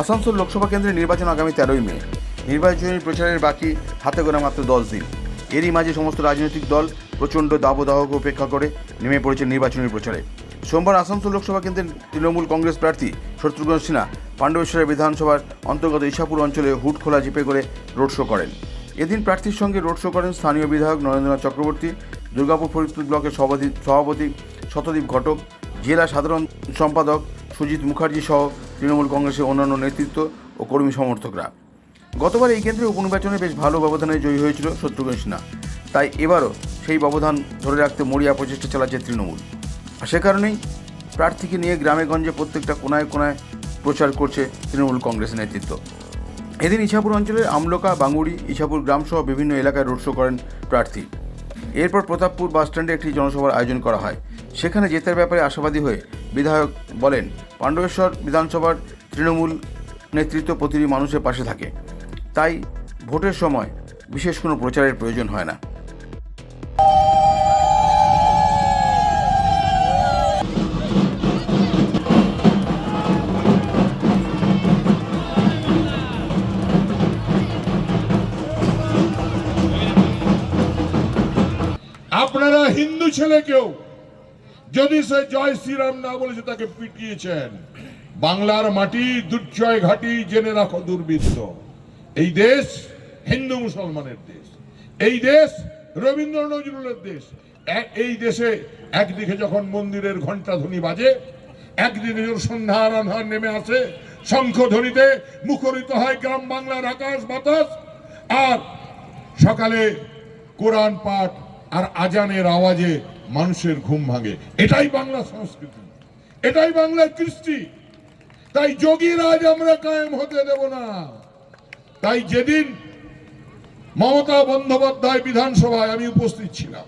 আসানসোল লোকসভা কেন্দ্রের নির্বাচন আগামী তেরোই মে। নির্বাচনী প্রচারের বাকি হাতে গোনা মাত্র দশ দিন। এরই মাঝে সমস্ত রাজনৈতিক দল প্রচণ্ড দাবদাহকে উপেক্ষা করে নেমে পড়েছে নির্বাচনী প্রচারে। সোমবার আসানসোল লোকসভা কেন্দ্রের তৃণমূল কংগ্রেস প্রার্থী শত্রুঘ্ন সিনহা পাণ্ডবেশ্বরের বিধানসভার অন্তর্গত ইসাপুর অঞ্চলে হুট খোলা জিপে করে রোড শো করেন। এদিন প্রার্থীর সঙ্গে রোড শো করেন স্থানীয় বিধায়ক নরেন্দ্রনাথ চক্রবর্তী, দুর্গাপুর ফরিদপুর ব্লকের সভাপতি সভাপতি শতদীপ ঘটক, জেলা সাধারণ সম্পাদক সুজিত মুখার্জি সহ তৃণমূল কংগ্রেসের অন্যান্য নেতৃত্ব ও কর্মী সমর্থকরা। গতবার এই কেন্দ্রে উপনির্বাচনে বেশ ভালো ব্যবধানে জয়ী হয়েছিল শত্রুঘ্ন সিনহা তাই এবারও সেই ব্যবধান ধরে রাখতে মরিয়া প্রচেষ্টা চালাচ্ছে তৃণমূল। আর সে কারণেই প্রার্থীকে নিয়ে গ্রামে গঞ্জে প্রত্যেকটা কোনায় কোনায় প্রচার করছে তৃণমূল কংগ্রেসের নেতৃত্ব। এদিন ইছাপুর অঞ্চলের আমলোকা বাঙ্গুড়ি ইছাপুর গ্রামসহ বিভিন্ন এলাকায় রোড শো করেন প্রার্থী। এরপর প্রতাপপুর বাসস্ট্যান্ডে একটি জনসভার আয়োজন করা হয়। সেখানে জেতার ব্যাপারে আশাবাদী হয়ে বিধায়ক বলেন পাণ্ডবেশ্বর বিধানসভার তৃণমূল নেতৃত্ব প্রতিটি মানুষের পাশে থাকে। তাই ভোটের সময় বিশেষ কোনো প্রচারের প্রয়োজন হয় না। আপনারা হিন্দু ছেলেকেও যদি সে জয় শ্রীরাম না বলেছে, তাকে পিটিয়েছেন। বাংলার মাটি, দুর্জয় ঘাটি, জেনে রাখো দুর্বৃত্ত। এই দেশ হিন্দু মুসলমানের দেশ। এই দেশ রবীন্দ্র নজরুলের দেশ। এই দেশে একদিকে যখন মন্দিরের ঘণ্টা ধ্বনি বাজে, একদিকে যখন সন্ধ্যার আন্ধার নেমে আসে, শঙ্খ ধ্বনিতে মুখরিত হয় গ্রাম বাংলার আকাশ বাতাস, আর সকালে কোরআন পাঠ আর আজানের আওয়াজে মানুষের ঘুম ভাঙে। এটাই বাংলা সংস্কৃতি। এটাই বাংলার কৃষ্টি। তাই যোগীর আজ আমরা কায়েম হতে দেব না। তাই যেদিন মমতা বন্দ্যোপাধ্যায় বিধানসভায় আমি উপস্থিত ছিলাম,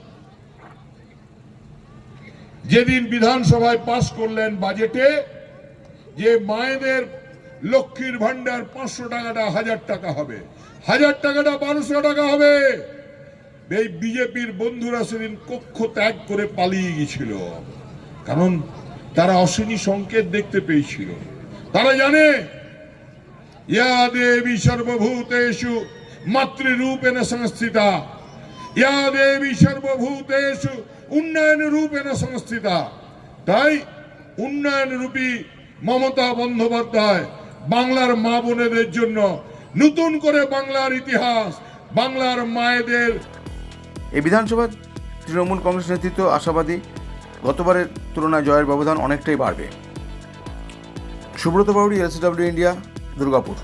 যেদিন বিধানসভায় পাশ করলেন বাজেটে, যে মায়েদের লক্ষ্মীর ভান্ডার পাঁচশো টাকাটা হাজার টাকা হবে। হাজার টাকাটা বারোশো টাকা হবে। এই বিজেপির বন্ধুরা সেদিন কক্ষ ত্যাগ করে পালিয়ে গেছিল কারণ তারা অশ্বিনী সংকেত দেখতে পেয়েছিল। তারা জানে, ইয়া দেবী সর্বভূতেষু মাতৃরূপেণ সংস্থিতা। ইয়া দেবী সর্বভূতেষু উন্নয়ন রূপেণ সংস্থিতা। তাই উন্নয়ন রূপী মমতা বন্দ্যোপাধ্যায় বাংলার মা বোনেদের জন্য নতুন করে বাংলার ইতিহাস, বাংলার মায়েদের এই বিধানসভার তৃণমূল কংগ্রেস নেতৃত্ব আশাবাদী গতবারের তুলনায় জয়ের ব্যবধান অনেকটাই বাড়বে। Subrata Bauri LCW India, Durgapur.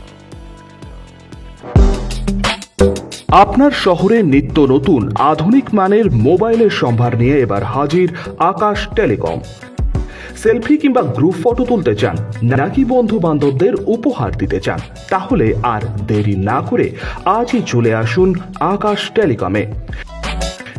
আপনার শহরে নিত্য নতুন, আধুনিক মানের মোবাইলের সম্ভার নিয়ে এবার হাজির আকাশ টেলিকম। সেলফি কিংবা গ্রুপ ফটো তুলতে চান, নাকি বন্ধু বান্ধবদের উপহার দিতে চান, তাহলে আর দেরি না করে আজই চলে আসুন আকাশ টেলিকমে।